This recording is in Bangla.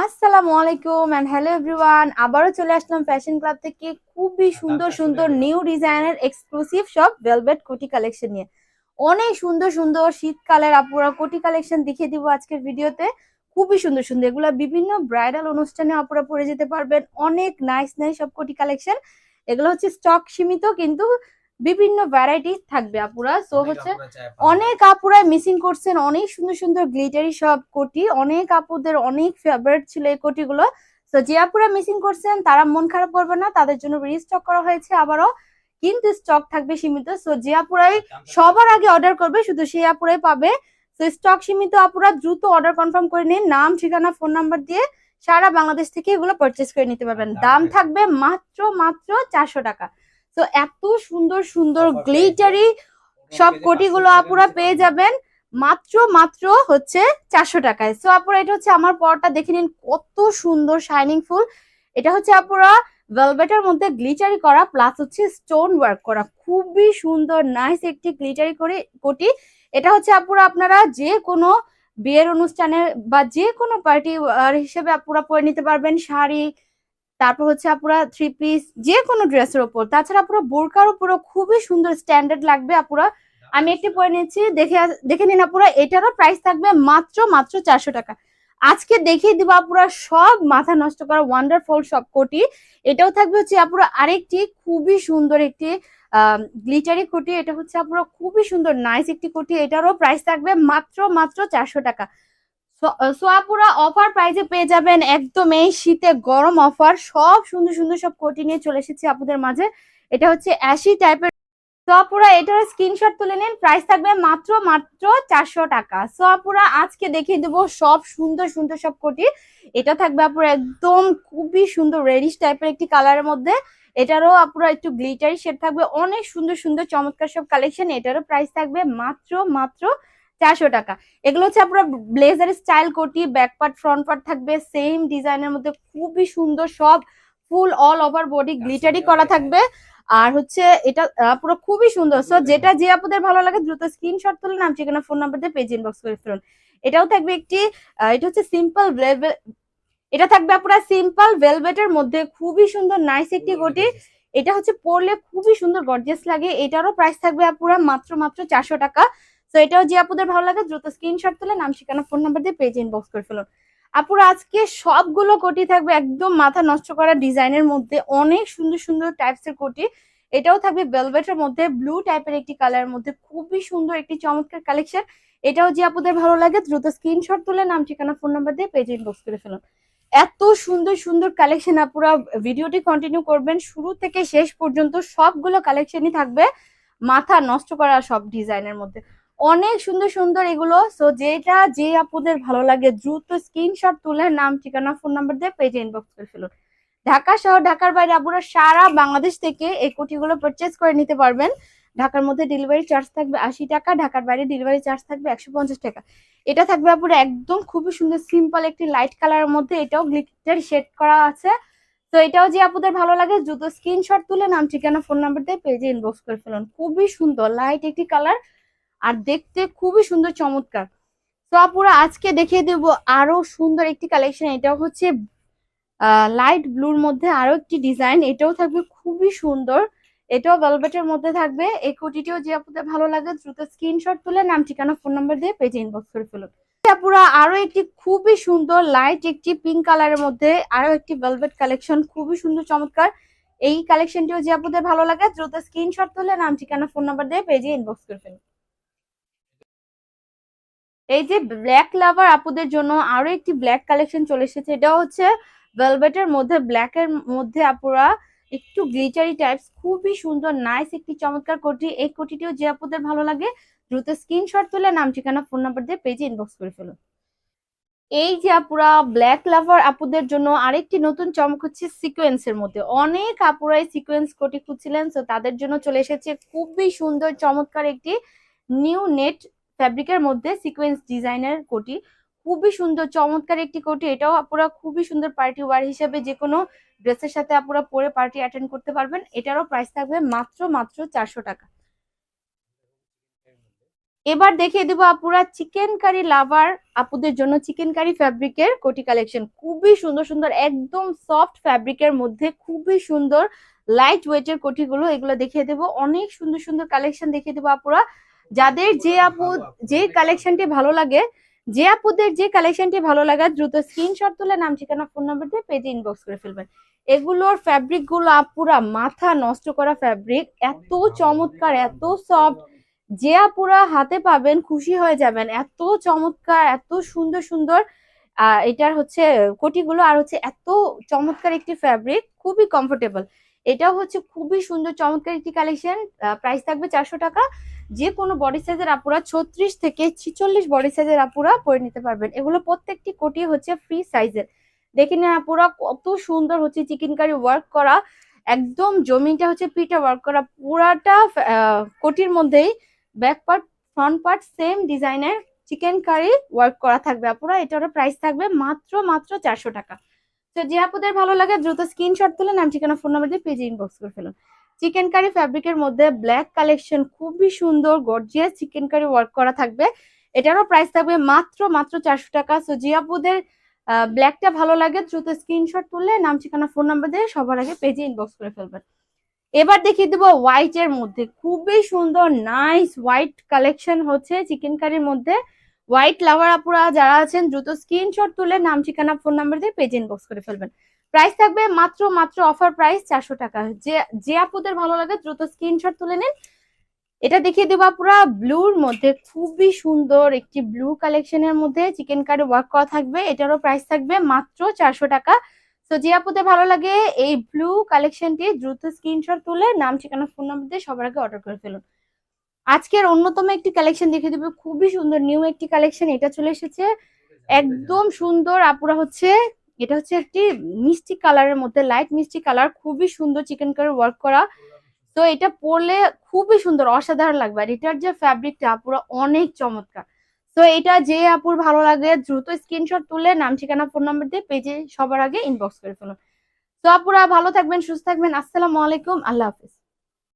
আসসালামু আলাইকুম এন্ড হ্যালো এভরিওয়ান আবারও চলে আসলাম ফ্যাশন ক্লাব থেকে খুবই সুন্দর সুন্দর নিউ ডিজাইনের এক্সক্লুসিভ সব ভেলভেট কোটি কালেকশন নিয়ে। অনেক সুন্দর সুন্দর শীতকালের আপুরা কোটি কালেকশন দেখিয়ে দিব আজকের ভিডিওতে। খুবই সুন্দর সুন্দর। এগুলো বিভিন্ন ব্রাইডাল অনুষ্ঠানে আপুরা পরে যেতে পারবেন। অনেক নাইস নাইস সব কোটি কালেকশন এগুলো হচ্ছে স্টক সীমিত কিন্তু বিভিন্ন ভ্যারাইটি থাকবে আপুরা। সো হচ্ছে অনেক আপুরা মিসিং করছেন অনেক সুন্দর সুন্দর গ্লিটারি সব কোটি অনেক আপুদের অনেক ফেভারিট ছিল এই কোটিগুলো। তো যে আপুরা মিসিং করছেন তারা মন খারাপ করবে না তাদের জন্য রিস্টক করা হয়েছে আবারও। কিন্তু স্টক থাকবে সীমিত। সো যে আপুরাই সবার আগে অর্ডার করবে শুধু সেই আপুরাই পাবে। তো স্টক সীমিত আপুরা দ্রুত অর্ডার কনফার্ম করে নিন। নাম ঠিকানা ফোন নাম্বার দিয়ে সারা বাংলাদেশ থেকে এগুলো পারচেস করে নিতে পারবেন। দাম থাকবে মাত্র মাত্র চারশো টাকা। তো এত সুন্দর সুন্দর গ্লিটারি সব কোটিগুলো আপুরা পেয়ে যাবেন। মাত্র মাত্র হচ্ছে চারশো টাকায়। সো আপুরা এটা হচ্ছে আমার পরটা। দেখে নিন কত সুন্দর শাইনিং ফুল। এটা হচ্ছে আপুরা ভেলভেটের মধ্যে গ্লিটারি করা প্লাস হচ্ছে স্টোন ওয়ার্ক করা। খুবই সুন্দর নাইস একটি গ্লিটারি করে কোটি। এটা হচ্ছে আপুরা আপনারা যে কোনো বিয়ের অনুষ্ঠানে বা যে কোনো পার্টি হিসেবে আপুরা পরে নিতে পারবেন শাড়ি তারপর হচ্ছে আপুরা থ্রি পিস যে কোনো ড্রেসের ওপর। তাছাড়া আপুরা বোরকার উপরও খুবই সুন্দর স্ট্যান্ডার্ড লাগবে আপুরা। আমি একটি পরে নিচ্ছি, দেখে দেখে নিন আপুরা, এটারও প্রাইস থাকবে মাত্র মাত্র চারশো টাকা। আজকে দেখিয়ে দিব আপুরা সব মাথা নষ্ট করা ওয়ান্ডারফুল সব কোটি। এটাও থাকবে হচ্ছে আপুরা আরেকটি খুবই সুন্দর একটি গ্লিটারি কোটি। এটা হচ্ছে আপুরা খুবই সুন্দর নাইস একটি কোটি। এটারও প্রাইস থাকবে মাত্র মাত্র চারশো টাকা। সোয়াপুরা অফার প্রাইজে পেয়ে যাবেন একদম এই শীতে গরম অফার সব সুন্দর সুন্দর সব কোটি নিয়ে চলে এসেছি আপনাদের মাঝে। এটা হচ্ছে অ্যাশি টাইপের সোয়াপুরা এটার স্ক্রিনশট তুলে নিন। প্রাইস থাকবে মাত্র মাত্র চারশো টাকা। সোয়াপুরা আজকে দেখিয়ে দেবো সব সুন্দর সুন্দর সব কোটি। এটা থাকবে আপুরা একদম খুবই সুন্দর রেডিশ টাইপের একটি কালারের মধ্যে। এটারও আপুরা একটু গ্লিটারি শেড থাকবে। অনেক সুন্দর সুন্দর চমৎকার সব কালেকশন এটারও প্রাইস থাকবে মাত্র মাত্র চারশো টাকা। এগুলো হচ্ছে আপনার ব্লেজার স্টাইল কোটি ব্যাক পার্ট ফ্রন্ট পার্ট থাকবে সেম ডিজাইনের মধ্যে খুবই সুন্দর সব ফুল অল ওভার বডি গ্লিটারি করা থাকবে। আর হচ্ছে এটা পুরো খুবই সুন্দর। সো যেটা যে আপনাদের ভালো লাগে দ্রুত স্ক্রিনশট তুলে নাম ঠিকানা ফোন নাম্বার দিয়ে পেজ ইনবক্স করে ফেলুন। এটাও থাকবে একটি এটা হচ্ছে সিম্পল এটা থাকবে আপনার সিম্পল ভেলভেটের মধ্যে। খুবই সুন্দর নাইস একটি কোটি। এটা হচ্ছে পরলে খুবই সুন্দর গর্জিয়াস লাগে। এটারও প্রাইস থাকবে আপুরা মাত্র মাত্র চারশো টাকা। তো এটাও যে আপুদের ভালো লাগে, দ্রুত স্ক্রিনশট তুলে নাম, ঠিকানা ফোন নাম্বার দিয়ে পেজ ইনবক্স করে ফেলুন। আপুরা আজকে সবগুলো কোটি থাকবে, একদম মাথা নষ্ট করা ডিজাইনের মধ্যে, অনেক সুন্দর সুন্দর টাইপস এর কোটি। এটাও থাকবে ভেলভেটের মধ্যে ব্লু টাইপের একটি কালারের মধ্যে, খুবই সুন্দর একটি চমৎকার কালেকশন এটাও যে আপুদের ভালো লাগে, দ্রুত স্ক্রিনশট তুলে নাম, ঠিকানা ফোন নাম্বার দিয়ে পেজ ইনবক্স করে ফেলুন। এত সুন্দর সুন্দর কালেকশন আপুরা, ভিডিওটি কন্টিনিউ করবেন। শুরু থেকে শেষ পর্যন্ত সবগুলো কালেকশনই থাকবে মাথা নষ্ট করা সব ডিজাইনের মধ্যে। অনেক সুন্দর সুন্দর এগুলো। সো যেটা যে আপুদের ভালো লাগে, দ্রুত স্ক্রিনশট তুলে নাম, ঠিকানা ফোন নাম্বার দিয়ে পেজে ইনবক্স করে ফেলুন। ঢাকা শহর ঢাকার বাইরে আপুরা সারা বাংলাদেশ থেকে এই কোটিগুলো পারচেস করে নিতে পারবেন। ঢাকার মধ্যে ডেলিভারি চার্জ থাকবে আশি টাকা, ঢাকার বাইরে ডেলিভারি চার্জ থাকবে একশো পঞ্চাশ টাকা। এটা থাকবে আপুরা একদম খুবই সুন্দর সিম্পল একটি লাইট কালারের মধ্যে এটাও গ্লিটার শেড করা আছে। তো এটাও যে আপুদের ভালো লাগে, দ্রুত স্ক্রিনশট তুলে নাম, ঠিকানা ফোন নাম্বার দিয়ে পেজে ইনবক্স করে ফেলুন। খুবই সুন্দর লাইট একটি কালার আর দেখতে খুবই সুন্দর, চমৎকার। তো আপুরা, আজকে দেখিয়ে দেবো আরও সুন্দর একটি কালেকশন এটাও হচ্ছে লাইট ব্লুর মধ্যে আরও একটি ডিজাইন এটাও থাকবে খুবই সুন্দর। এটাও ভেলভেটের মধ্যে থাকবে। এই কুটিটিও যে আপনাদের ভালো লাগে, দ্রুত স্ক্রিনশট তুলে নাম, ঠিকানা ফোন নাম্বার দিয়ে পেজে ইনবক্স করে ফেলুন। আপুরা, আরও একটি খুবই সুন্দর লাইট একটি পিঙ্ক কালারের মধ্যে আরও একটি ভেলভেট কালেকশন খুবই সুন্দর, চমৎকার। এই কালেকশনটিও যে আপনাদের ভালো লাগে, দ্রুত স্ক্রিনশট তুলে নাম, ঠিকানা ফোন নাম্বার দিয়ে পেজে ইনবক্স করে ফেলুন। এই যে ব্ল্যাক লাভার আপুদের জন্য আরও একটি ব্ল্যাক কালেকশন চলে এসেছে এটা হচ্ছে ভেলভেটের মধ্যে ব্ল্যাক এর মধ্যে আপুরা একটু গ্লিটারি টাইপস খুবই সুন্দর নাইস একটি চমৎকার কোটি। এই কোটিটিও যে আপুদের ভালো লাগে, দ্রুত স্ক্রিনশট তুলে নাম, ঠিকানা ফোন নাম্বার দিয়ে পেজে ইনবক্স করে ফেলুন এই যে আপুরা ব্ল্যাক লাভার আপুদের জন্য আরেকটি নতুন চমক হচ্ছে সিকোয়েন্সের মধ্যে। অনেক আপুরাই সিকোয়েন্স কোটি খুঁজছিলেন তো তাদের জন্য চলে এসেছে খুবই সুন্দর, চমৎকার একটি নিউ নেট ফ্যাব্রিকের মধ্যে সিকোয়েন্স ডিজাইনের কোটি। খুবই সুন্দর, চমৎকার একটি কোটি। এটাও আপুরা খুবই সুন্দর পার্টি ওয়ার হিসেবে যে কোনো ড্রেসের সাথে আপুরা পরে পার্টি অ্যাটেন্ড করতে পারবেন। এটারও প্রাইস থাকবে মাত্র মাত্র চারশো টাকা। এবার দেখিয়ে দেবো আপুরা চিকেন কারি লাভার আপুদের জন্য চিকেন কারি ফ্যাব্রিকের কোটি কালেকশন খুবই সুন্দর সুন্দর, একদম সফট ফ্যাব্রিকের মধ্যে খুবই সুন্দর লাইট ওয়েটের কোটিগুলো এগুলো দেখিয়ে দেবো। অনেক সুন্দর সুন্দর কালেকশন দেখিয়ে দেবো আপুরা। যাদের যে আপু যে কালেকশনটি ভালো লাগে যে আপুদের যে কালেকশনটি ভালো লাগে দ্রুত স্ক্রিনশট তুলে নাম ঠিকানা ফোন নাম্বার দিয়ে পেজে ইনবক্স করে ফেলবেন। এগুলোর ফ্যাব্রিকগুলো আপুরা মাথা নষ্ট করা ফ্যাব্রিক এত চমৎকার এত সফট যে আপুরা হাতে পাবেন খুশি হয়ে যাবেন। এত চমৎকার এত সুন্দর সুন্দর আহ এটার হচ্ছে কোটিগুলো আর হচ্ছে এত চমৎকার একটি ফ্যাব্রিক খুবই কমফোর্টেবল এটাও হচ্ছে খুবই সুন্দর চমৎকার একটি কালেকশন প্রাইস থাকবে চারশো টাকা। যে কোনো বডি সাইজের আপুরা ছত্রিশ থেকে ছিচল্লিশ বডি সাইজের আপুরা পরে নিতে পারবেন। এগুলো প্রত্যেকটি কোটি হচ্ছে ফ্রি সাইজের দেখে নিন আপুরা কত সুন্দর হচ্ছে চিকেন কারি ওয়ার্ক করা। একদম জমিটা হচ্ছে পিঠা ওয়ার্ক করা। পুরাটা কোটির মধ্যেই back part front part same ডিজাইনের চিকেন কারি ওয়ার্ক করা থাকবে আপুরা। এটারও প্রাইস থাকবে মাত্র মাত্র চারশো টাকা। তো যে আপুদের ভালো লাগে, দ্রুত স্ক্রিনশট তুলে নাম, ঠিকানা ফোন নাম্বার দিয়ে পেজে ইনবক্স করে ফেলুন। চিকেন কারি ফ্যাব্রিকের মধ্যে ব্ল্যাক কালেকশন খুবই সুন্দর গর্জিয়াস চিকেন কারি ওয়ার্ক করা থাকবে। এটারও প্রাইস থাকবে মাত্র মাত্র চারশো টাকা। সো যে আপুদের ব্ল্যাকটা ভালো লাগে, দ্রুত স্ক্রিনশট তুললে নাম, ঠিকানা ফোন নাম্বার দিয়ে সবার আগে পেজে ইনবক্স করে ফেলবেন। এবার দেখিয়ে দেবো হোয়াইট এর মধ্যে। খুবই সুন্দর নাইস হোয়াইট কালেকশন হচ্ছে চিকেন কারির মধ্যে। হোয়াইট লাভার আপুরা যারা আছেন, দ্রুত স্ক্রিনশট তুলে নাম, ঠিকানা ফোন নাম্বার দিয়ে পেজ ইনবক্স করে ফেলবেন। প্রাইস থাকবে মাত্র মাত্র অফার প্রাইস চারশো টাকা। যে যে আপুদের ভালো লাগে, দ্রুত স্ক্রিনশট তুলে নিন। এটা দেখিয়ে দেবো আপুরা ব্লুর মধ্যে খুবই সুন্দর একটি ব্লু কালেকশনের মধ্যে চিকেন কারি ওয়ার্ক করা থাকবে। এটারও প্রাইস থাকবে মাত্র চারশো টাকা। তো যে আপুদের ভালো লাগে, এই ব্লু কালেকশনটি দ্রুত স্ক্রিনশট তুলে নাম, ঠিকানা ফোন নাম্বার দিয়ে সবার আগে অর্ডার করে ফেলুন। আজকের অন্যতম একটি কালেকশন দেখে দেবো। খুবই সুন্দর নিউ একটি কালেকশন এটা চলে এসেছে। একদম সুন্দর, আপুরা হচ্ছে এটা হচ্ছে একটি মিষ্টি কালারের মধ্যে লাইট মিষ্টি কালার খুবই সুন্দর চিকেন কারি ওয়ার্ক করা। তো এটা পরলে খুবই সুন্দর, অসাধারণ লাগবে। আর এটার যে ফ্যাব্রিকটা পুরো অনেক চমৎকার। তো এটা যে আপুর ভালো লাগে, দ্রুত স্ক্রিনশট তুলে নাম, ঠিকানা ফোন নাম্বার দিয়ে পেজে সবার আগে ইনবক্স করে ফেলুন। তো আপুরা ভালো থাকবেন, সুস্থ থাকবেন। আসসালামু আলাইকুম, আল্লাহ হাফিজ।